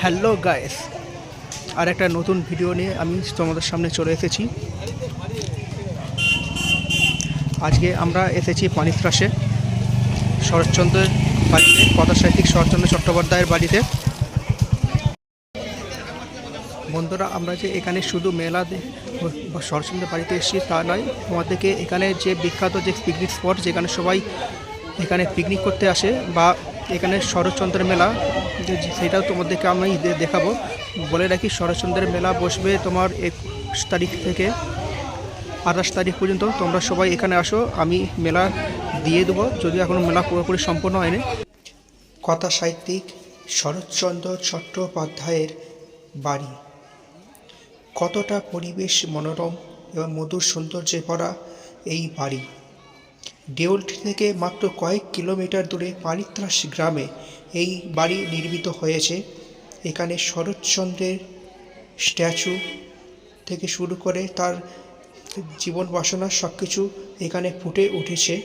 Hello guys আর একটা নতুন video নিয়ে আমি তোমাদের সামনে চলে এসেছি। আজকে আমরা এসেছি পানিত্রাসে, শরৎচন্দ্রের বাড়িতে কথা সাহিত্যিক শরৎচন্দ্র চট্টোপাধ্যায়ের বাড়িতে। বন্ধুরা, আমরা যে এখানে শুধু মেলা বা শরৎচন্দ্রের বাড়িতে এসেছি তা নয় তোমাদেরকে এখানে যে বিখ্যাত যে পিকনিক স্পট যেখানে সবাই এখানে পিকনিক করতে আসে বা এখানে শরৎচন্দ্রের মেলা সেটাও তোমাদেরকে আমি দেখাবো। বলে রাখি, শরৎচন্দ্রের মেলা বসবে তোমার একুশ তারিখ থেকে। আঠাশ তারিখ পর্যন্ত তোমরা সবাই এখানে আসো, আমি মেলা দিয়ে দেবো। যদিও এখনও মেলা পুরোপুরি সম্পন্ন হয়নি। কথা সাহিত্যিক শরৎচন্দ্র চট্টোপাধ্যায়ের বাড়ি। কতটা পরিবেশ মনোরম এবং মধুর সৌন্দর্যে ভরা এই বাড়ি। দেউলটি থেকে মাত্র কয়েক কিলোমিটার দূরে পানিত্রাস গ্রামে এই বাড়ি নির্মিত হয়েছে। এখানে শরৎচন্দ্রের স্ট্যাচু থেকে শুরু করে তার জীবন বাসনা সব কিছু এখানে ফুটে উঠেছে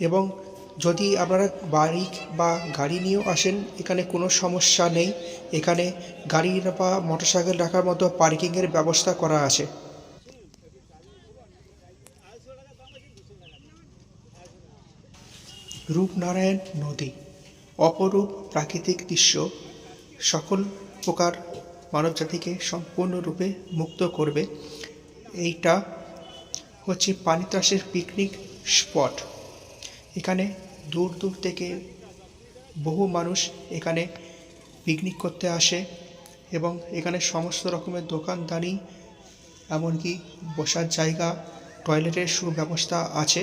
এবং যদি আপনারা বাইক বা গাড়ি নিয়েও আসেন, এখানে কোনো সমস্যা নেই। এখানে গাড়ি বা মোটরসাইকেল রাখার মতো পার্কিংয়ের ব্যবস্থা করা আছে। রূপনারায়ণ নদী অপরূপ প্রাকৃতিক দৃশ্য সকল প্রকার মানবজাতিকে সম্পূর্ণরূপে মুক্ত করবে। এইটা হচ্ছে পানিত্রাসের পিকনিক স্পট এখানে দূর দূর থেকে বহু মানুষ এখানে পিকনিক করতে আসে এবং এখানে সমস্ত রকমের দোকানদানি, এমনকি বসার জায়গা টয়লেটের সুব্যবস্থা আছে।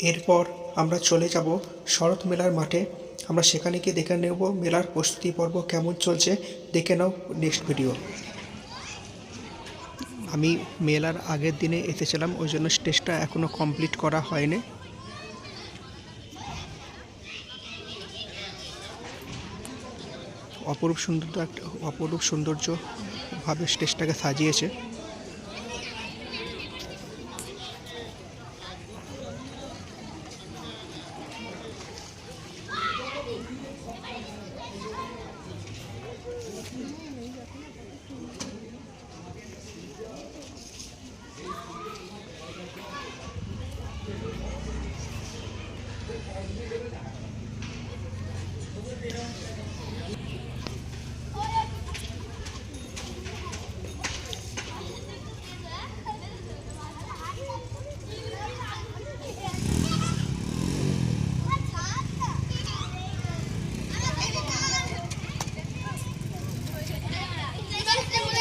এরপর আমরা চলে যাব শরৎ মেলার মাঠে। আমরা সেখানে গিয়ে দেখে নেব মেলার প্রস্তুতি পর্ব কেমন চলছে। দেখে নাও নেক্সট ভিডিও আমি মেলার আগের দিনে এসেছিলাম, ওই জন্য স্টেজটা এখনও কমপ্লিট করা হয়নি। অপরূপ সৌন্দর্য একটা অপরূপ সৌন্দর্যভাবে স্টেজটাকে সাজিয়েছে।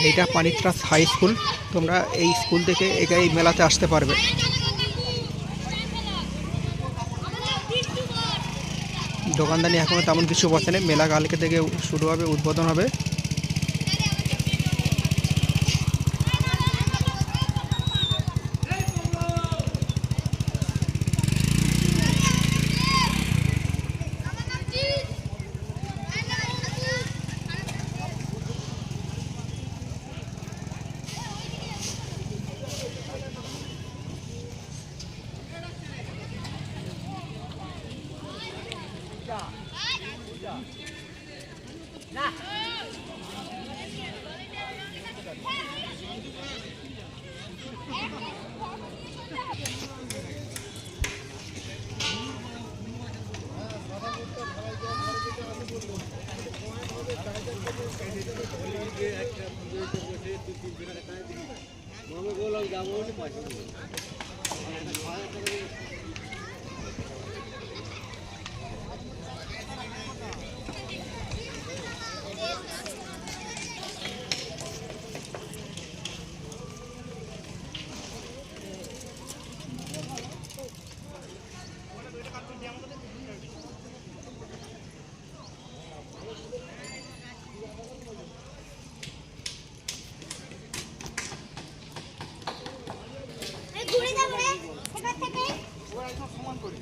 এইটা পানিত্রাস হাই স্কুল। তোমরা এই স্কুল থেকে এটা এই মেলাতে আসতে পারবে। দোকানদানি এখনও তেমন কিছু বসে নেই মেলা কালকে থেকে শুরু হবে, উদ্বোধন হবে। ঘুরে যাব রে করি।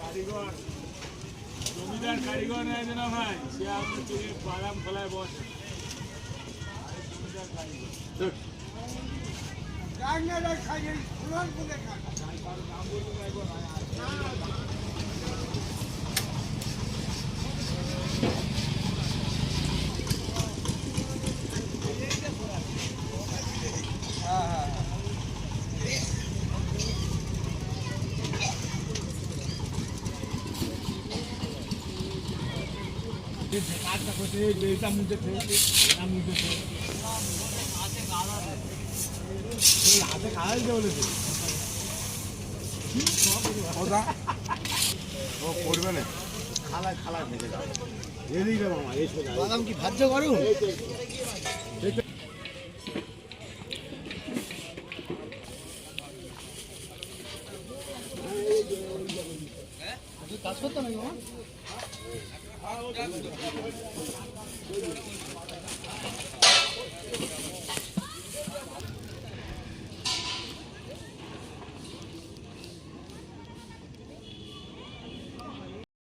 কারিগর জমিদার কারিগর নেয় না ভাই? সে আপনার চুরির বাদাম খোলায় বসে। কাজটা ও করবে না খালায় খালায় থেকে যাবে এদিকে বাবা এই বাদাম কি ভাজ্য করো